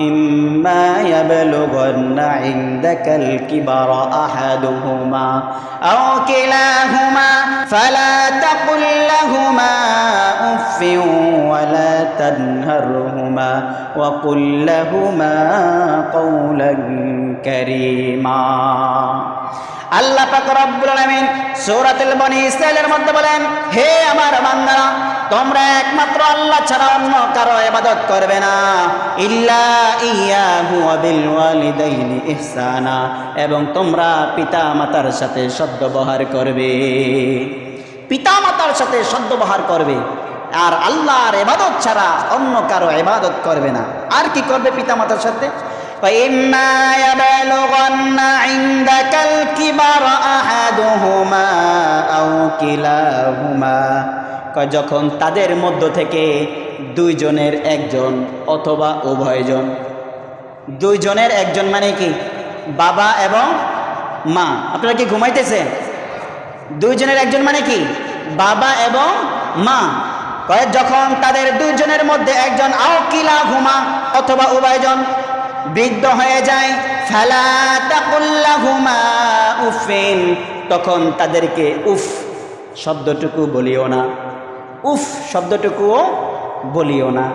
إما يبلغن عندك الكبر أحدهما أو كلاهما فلا تقل لهما أف ولا تنهرهما وقل لهما قولا كريما আল্লাহ পাক রব্বুল আলামিন সূরাতুল বনি ইসরাইলের মধ্যে বলেন হে আমার বান্দারা তোমরা একমাত্র আল্লাহ ছাড়া অন্য কারো ইবাদত করবে না ইল্লা ইয়াহু ওয়া বিল ওয়ালিদাইনি ইহসানা এবং তোমরা পিতা মাতার সাথে সদ্ব্যবহার করবে পিতা মাতার সাথে সদ্ব্যবহার করবে আর আল্লাহর ইবাদত ছাড়া অন্য কারো ইবাদত করবে না আর কি করবে পিতা মাতার সাথে فإما يبلغن عندك الكبر أحدهما أو كلاهما কয় যখন তাদের মধ্য থেকে দুইজনের একজন অথবা উভয়জন। দুইজনের একজন মানে কি? বাবা এবং মা। আপনারা কি ঘুমাইতেছেন? দুইজনের একজন মানে কি? বাবা এবং মা। যখন তাদের দুইজনের মধ্যে একজন আওকিলা ঘুমা অথবা উভয়জন বৃদ্ধ হয়ে যায়, ফেলা তাকুল্লা ঘুমা উফিন তখন তাদেরকে উফ শব্দটুকু বলিও না। উফ, শব্দটুকুও বলিও না।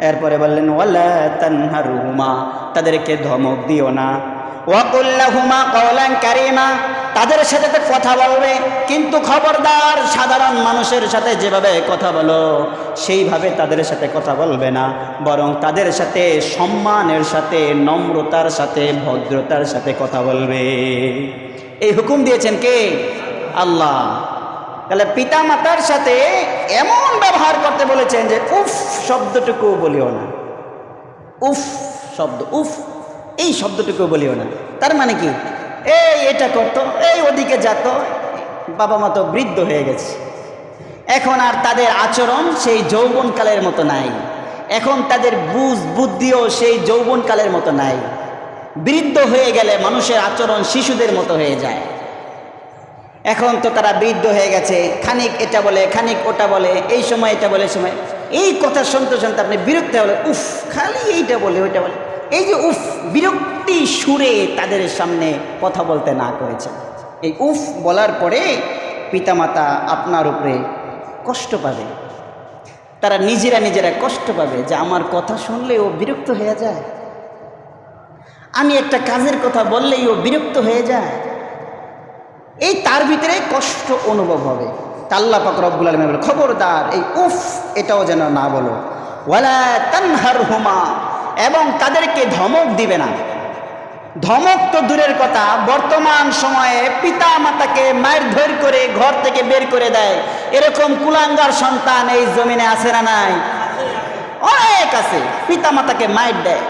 এরপরে বললেন, ওয়ালা তানহার হুমা তাদেরকে ধমক দিও না। ওয়াকুল্লাহুমা কওলান কারিমা, তাদের সাথে তো কথা বলবে, কিন্তু খবরদার সাধারণ মানুষের সাথে যেভাবে কথা বলো, সেইভাবে তাদের সাথে কথা বলবে না। বরং তাদের সাথে সম্মানের সাথে, নম্রতার সাথে, ভদ্রতার সাথে কথা বলবে। এই হুকুম দিয়েছেন কে? আল্লাহ। তাহলে পিতা মাতার সাথে এমন ব্যবহার করতে বলেছেন যে উফ শব্দটুকু বলিও না। উফ শব্দ, উফ, এই শব্দটুকু বলিও না। তার মানে কি? এই এটা করতো, এই ওদিকে যেত, বাবা মা তো বৃদ্ধ হয়ে গেছে। এখন আর তাদের আচরণ সেই যৌবনকালের মতো নাই। এখন তাদের বুঝ বুদ্ধিও সেই যৌবনকালের মতো নাই। বৃদ্ধ হয়ে গেলে মানুষের আচরণ শিশুদের মতো হয়ে যায়। এখন তো তারা বৃদ্ধ হয়ে গেছে। খানিক এটা বলে, খানিক ওটা বলে, এই সময় এটা বলে সময়। এই কথা শুনতে শুনতে আপনি বিরক্ত হলে উফ, খালি এইটা বলে, ওইটা বলে। এই যে উফ, বিরক্তি সুরে তাদের সামনে কথা বলতে না করেছে। এই উফ বলার পরে পিতামাতা আপনার উপরে কষ্ট পাবে। তারা নিজেরা নিজেরা কষ্ট পাবে যে আমার কথা শুনলে ও বিরক্ত হয়ে যায়। আমি একটা কাজের কথা বললেই ও বিরক্ত হয়ে যায়। এই তার ভিতরে কষ্ট অনুভব হবে। তাল্লা পাক রব্বুল আলমী বলে, খবরদার, এই উফ, এটাও যেন না বলো। ওয়ালা তানহার হুমা এবং তাদেরকে ধমক দিবে না। ধমক তো দূরের কথা, বর্তমান সময়ে পিতা মাতাকে মায়ের ধর করে ঘর থেকে বের করে দেয়। এরকম কুলাঙ্গার সন্তান এই জমিনে আছে না নাই? অনেক আছে পিতা মাতাকে মায়ের দেয়।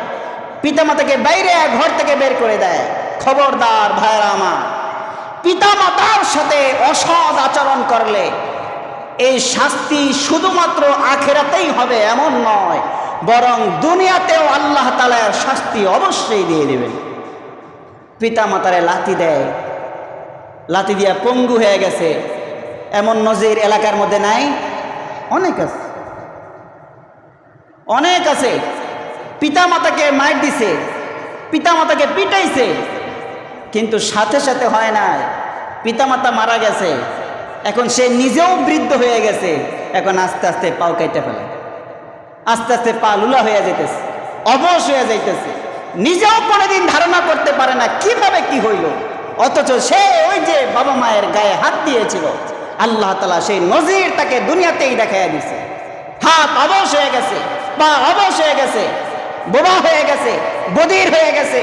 পিতা মাতাকে বাইরে ঘর থেকে বের করে দেয়। খবরদার ভাইরা আমার পিতা মাতার সাথে অসৎ আচরণ করলে এই শাস্তি শুধুমাত্র আখেরাতেই হবে, এমন নয়, বরং দুনিয়াতেও আল্লাহ তালার শাস্তি অবশ্যই দিয়ে দেবেন। পিতা মাতারে লাথি দেয়, লাথি দিয়া পঙ্গু হয়ে গেছে, এমন নজির এলাকার মধ্যে নাই? অনেক আছে। অনেক আছে। পিতা মাতাকে মার দিছে পিতা মাতাকে পিটাইছে কিন্তু সাথে সাথে হয় না পিতামাতা মারা গেছে। এখন সে নিজেও বৃদ্ধ হয়ে গেছে। এখন আস্তে আস্তে পাও কেটে ফেলে। আস্তে আস্তে পা লুলা হয়ে যেতেছে অবশ হয়ে যাইতেছে। নিজেও কোনোদিন ধারণা করতে পারে না কীভাবে কি হইল। অথচ সে ওই যে বাবা মায়ের গায়ে হাত দিয়েছিল। আল্লাহ তালা সেই নজির তাকে দুনিয়াতেই দেখাইয়া দিছে। হাত অবশ হয়ে গেছে, পা অবশ হয়ে গেছে, বোবা হয়ে গেছে, বদির হয়ে গেছে।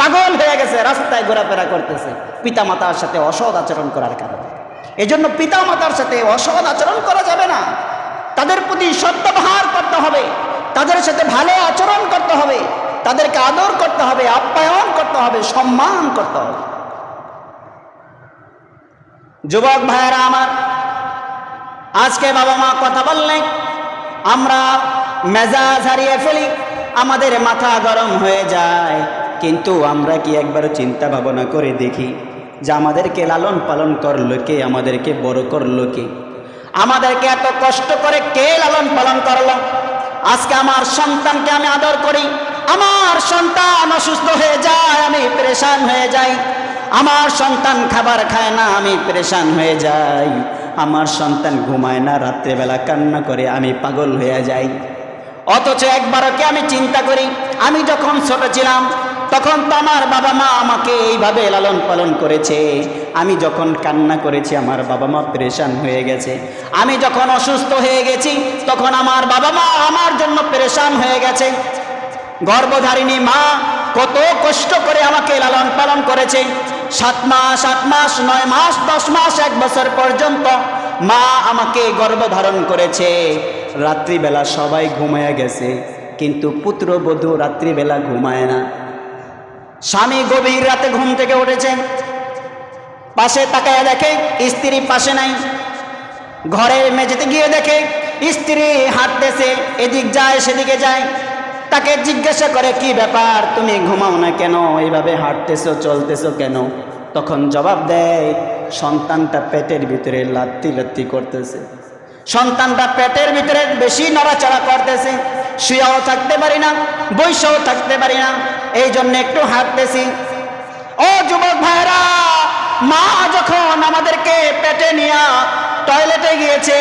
পাগল হয়ে গেছে, রাস্তায় ঘোরাফেরা করতেছে। পিতা মাতার সাথে অসৎ আচরণ করার কারণে। এজন্য পিতা মাতার সাথে অসৎ আচরণ করা যাবে না। তাদের প্রতি সদ্ব্যবহার করতে হবে, তাদের সাথে ভালো আচরণ করতে হবে, তাদেরকে আদর করতে হবে, আপ্যায়ন করতে হবে, সম্মান করতে হবে। যুবক ভাইয়েরা আমার, আজকে বাবা মা কথা বললে আমরা মেজাজ হারিয়ে ফেলি, আমাদের মাথা গরম হয়ে যায়। কিন্তু আমরা কি একবার চিন্তা ভাবনা করে দেখি যে আমাদেরকে লালন পালন করল কে? আমাদেরকে বড় করল কে? আমাদেরকে এত কষ্ট করে কে লালন পালন করল? আজকে আমার সন্তানকে আমি আদর করি। আমার সন্তান অসুস্থ হয়ে যায়, আমি পরেশান হয়ে যাই। আমার সন্তান খাবার খায় না, আমি পরেশান হয়ে যাই। আমার সন্তান ঘুমায় না, রাত্রেবেলা কান্না করে আমি পাগল হয়ে যাই। অথচ একবারও কি আমি চিন্তা করি? আমি যখন ছোট ছিলাম তখন তো আমার বাবা মা আমাকে এইভাবে লালন পালন করেছে। আমি যখন কান্না করেছি, আমার বাবা মা পরেশান হয়ে গেছে। আমি যখন অসুস্থ হয়ে গেছি, তখন আমার বাবা মা আমার জন্য পরেশান হয়ে গেছে। গর্ভধারিণী মা কত কষ্ট করে আমাকে লালন পালন করেছে। সাত মাস, আট মাস, নয় মাস, দশ মাস, এক বছর পর্যন্ত মা আমাকে গর্ভধারণ করেছে। রাত্রিবেলা সবাই ঘুমায় গেছে, কিন্তু পুত্রবধূ রাত্রিবেলা ঘুমায় না। স্বামী গভীর রাতে ঘুম থেকে উঠেছে। পাশে তাকায় দেখে, স্ত্রী পাশে নাই। ঘরের মেঝেতে গিয়ে দেখে, স্ত্রী হাঁটতেছে, এদিক যায়, সেদিকে যায়। তাকে জিজ্ঞাসা করে, কি ব্যাপার? তুমি ঘুমাও না কেন? এইভাবে হাঁটতেছো, চলতেছো কেন? তখন জবাব দেয়, সন্তানটা পেটের ভিতরে লাত্তি লাত্তি করতেছে। সন্তানটা পেটের ভিতরে বেশি নড়াচড়া করতেছে। শুয়েও থাকতে পারি না বৈশও থাকতে পারি না। এই জন্য একটু হাঁটতেছি। ও যুবক ভাইরা মা যখন আমাদেরকে পেটে নিয়ে টয়লেটে গিয়েছে,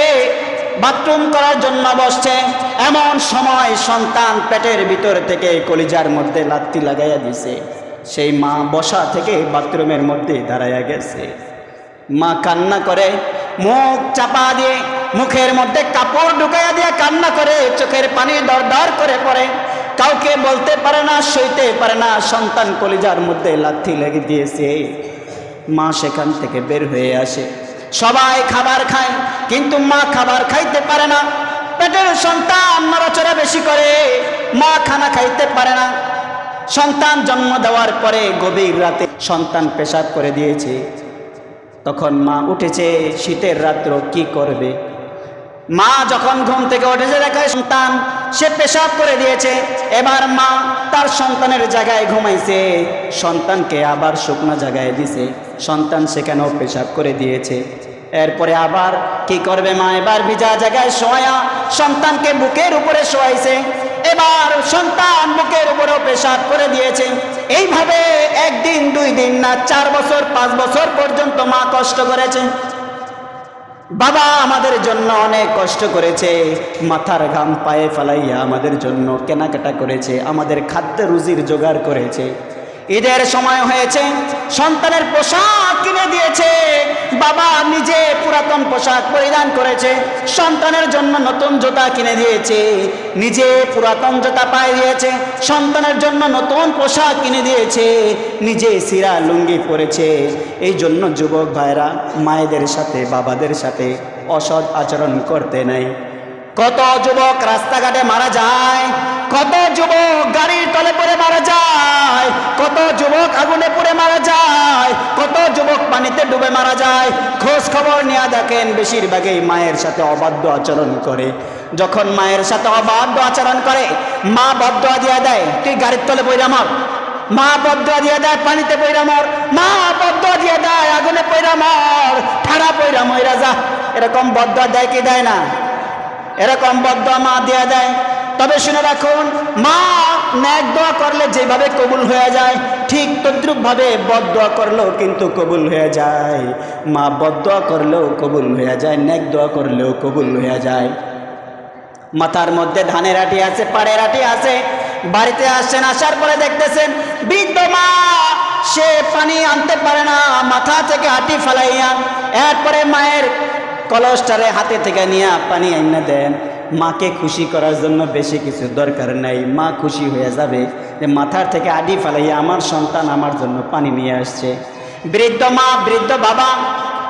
বাথরুম করার জন্য বসছে, এমন সময় সন্তান পেটের ভিতর থেকে কলিজার মধ্যে লাত্তি লাগাইয়া দিছে। সেই মা বসা থেকে বাথরুমের মধ্যে দাঁড়াইয়া গেছে। মা কান্না করে, মুখ চাপা দিয়ে মুখের মধ্যে কাপড় ঢুকাইয়া দিয়ে কান্না করে, চোখের পানি দর দর করে পড়ে। কাউকে বলতে পারে না, সইতে পারে না, সন্তান কলিজার মধ্যে লাথি লেগে দিয়েছে মা সেখান থেকে বের হয়ে আসে। সবাই খাবার খায়, কিন্তু মা খাবার খাইতে পারে না। পেটের সন্তান নড়াচড়া বেশি করে, মা খানা খাইতে পারে না। সন্তান জন্ম দেওয়ার পরে গভীর রাতে সন্তান পেশাব করে দিয়েছে। তখন মা উঠেছে, শীতের রাত্র কি করবে? মা যখন ঘুম থেকে উঠেছে দেখায় সন্তান সে পেশাব করে দিয়েছে। এবার মা তার সন্তানের জায়গায় ঘুমাইছে। সন্তানকে আবার শুকনো জায়গায় দিছে। সন্তান সেখানেও পেশাব করে দিয়েছে। এরপরে আবার কি করবে মা? এবার ভিজা জায়গায় শোয়া সন্তানকে বুকের উপরে শোয়াইছে। এবার সন্তান বুকের উপরেও পেশাব করে দিয়েছে। এইভাবে একদিন, দুই দিন না, চার বছর, পাঁচ বছর পর্যন্ত মা কষ্ট করেছে। বাবা আমাদের জন্য অনেক কষ্ট করেছে, মাথার ঘাম পায়ে ফেলাইয়া আমাদের জন্য কেনাকাটা করেছে, আমাদের খাদ্য রুজির জোগাড় করেছে। ঈদের সময় হয়েছে, সন্তানের পোশাক কিনে দিয়েছে বাবা নিজে পুরাতন পোশাক পরিধান করেছে, সন্তানের জন্য নতুন জুতা কিনে দিয়েছে, নিজে পুরাতন জুতা পায়ে দিয়েছে, সন্তানের জন্য নতুন পোশাক কিনে দিয়েছে, নিজে সিরা লুঙ্গি পরেছে। এই জন্য যুবক ভাইরা, মায়েদের সাথে, বাবাদের সাথে অসৎ আচরণ করতে নাই। কত যুবক রাস্তাঘাটে মারা যায়, কত যুবক গাড়ির তলে পড়ে মারা যায়, কত যুবক আগুনে পড়ে মারা যায়, কত যুবক পানিতে ডুবে মারা যায়। খোঁজ খবর নেওয়া দেখেন বেশিরভাগই মায়ের সাথে অবাধ্য আচরণ করে। যখন মায়ের সাথে অবাধ্য আচরণ করে, মা বদ্ধ দিয়া দেয়, তুই গাড়ির তলে পড়ে মর। মা বদ্ধ দিয়ে দেয়, পানিতে পইরা মর। মা বদ্ধ দিয়ে দেয়, আগুনে পইরা মর। ঠাড়া পইরা মইরা যা। এরকম বদ্ধ দেয় কি দেয় না? এরকম বদ্ধ মা দেয়া দেয়। তবে শুনে রাখুন, মা ন্যাক দোয়া করলে যেভাবে কবুল হয়ে যায়, ঠিক তদ্রুপভাবে বদোয়া করলেও কিন্তু কবুল হয়ে যায়। মা বদোয়া করলেও কবুল হয়ে যায়, ন্যাক দোয়া করলেও কবুল হয়ে যায়। মাথার মধ্যে ধানের আটি আছে, পাড়ের আটি আছে, বাড়িতে আসছেন, আসার পরে দেখতেছেন, বৃদ্ধ মা, সে পানি আনতে পারে না, মাথা থেকে আটি ফালাইয়া, এরপরে মায়ের কলসটারে হাতে থেকে নিয়ে পানি এনে দেন। মাকে খুশি করার জন্য বেশি কিছু দরকার নাই। মা খুশি হয়ে যাবে। যে মাথার থেকে আডি ফালাইয়া আমার সন্তান আমার জন্য পানি নিয়ে আসছে। বৃদ্ধ মা, বৃদ্ধ বাবা,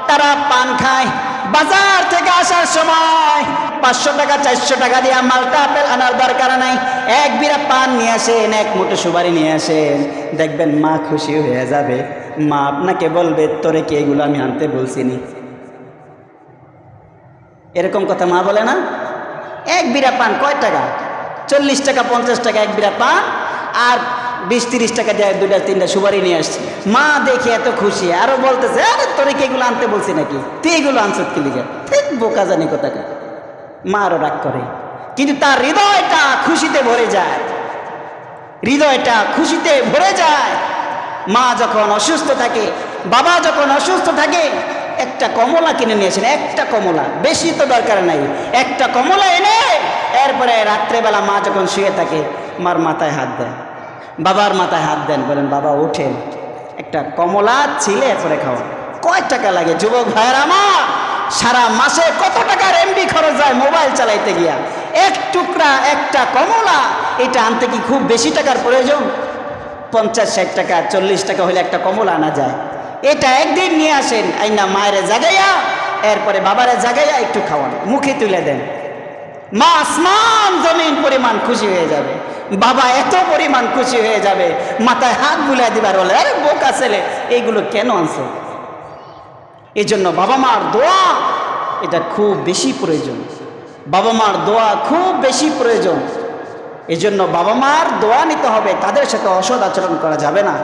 তারা পান খায়। বাজার থেকে আসার সময় পাঁচশো টাকা, চারশো টাকা দিয়ে মালটা আপেল আনার দরকার নাই। এক বিরা পান নিয়ে আসেন, এক মুঠো সুপারি নিয়ে আসেন। দেখবেন মা খুশি হয়ে যাবে। মা আপনাকে বলবে, তোরে কি এগুলো আমি আনতে বলছি বলছিনি এরকম কথা মা বলে না? এক বিড়া পান কয় টাকা? চল্লিশ টাকা, পঞ্চাশ টাকা এক বিড়া পান, আর বিশ, তিরিশ টাকা দেয় দুটা তিনটা সুপারি নিয়ে আসছে। মা দেখে এত খুশি, আরও বলতেছে, আরে তোরে কি এগুলো আনতে বলছি নাকি? তুই এগুলো আনছত কি লিখে ঠিক বোকা জানি কোথাকে মা আরও রাগ করে। কিন্তু তার হৃদয়টা খুশিতে ভরে যায়। হৃদয়টা খুশিতে ভরে যায়। মা যখন অসুস্থ থাকে, বাবা যখন অসুস্থ থাকে একটা কমলা কিনে নিয়েছেন, একটা কমলা। বেশি তো দরকার নাই। একটা কমলা এনে এরপরে রাত্রেবেলা মা যখন শুয়ে থাকে, মার মাথায় হাত দেন। বাবার মাথায় হাত দেন, বলেন, বাবা, ওঠেন। একটা কমলা ছিলে, এরপরে খাওয়া কয় টাকা লাগে? যুবক ভাইয়ের আমার, সারা মাসে কত টাকার এমবি খরচ যায় মোবাইল চালাইতে গিয়া? এক টুকরা একটা কমলা, এটা আনতে কি খুব বেশি টাকার প্রয়োজন? পঞ্চাশ, ষাট টাকা, চল্লিশ টাকা হলে একটা কমলা আনা যায়। এটা একদিন নিয়ে আসেন, আইনা মায়ের জাগাইয়া, এরপরে বাবারে জাগাইয়া একটু খাওয়ান, মুখে তুলে দেন। মা আসমান জমিন পরিমাণ খুশি হয়ে যাবে। বাবা এত পরিমাণ খুশি হয়ে যাবে, মাথায় হাত বুলাই দিবার বলে, আরে বোকা ছেলে এইগুলো কেন আনছো? এই জন্য বাবা মার দোয়া, এটা খুব বেশি প্রয়োজন। বাবা মার দোয়া খুব বেশি প্রয়োজন। এই জন্য বাবা মার দোয়া নিতে হবে, তাদের সাথে অসৎ আচরণ করা যাবে না।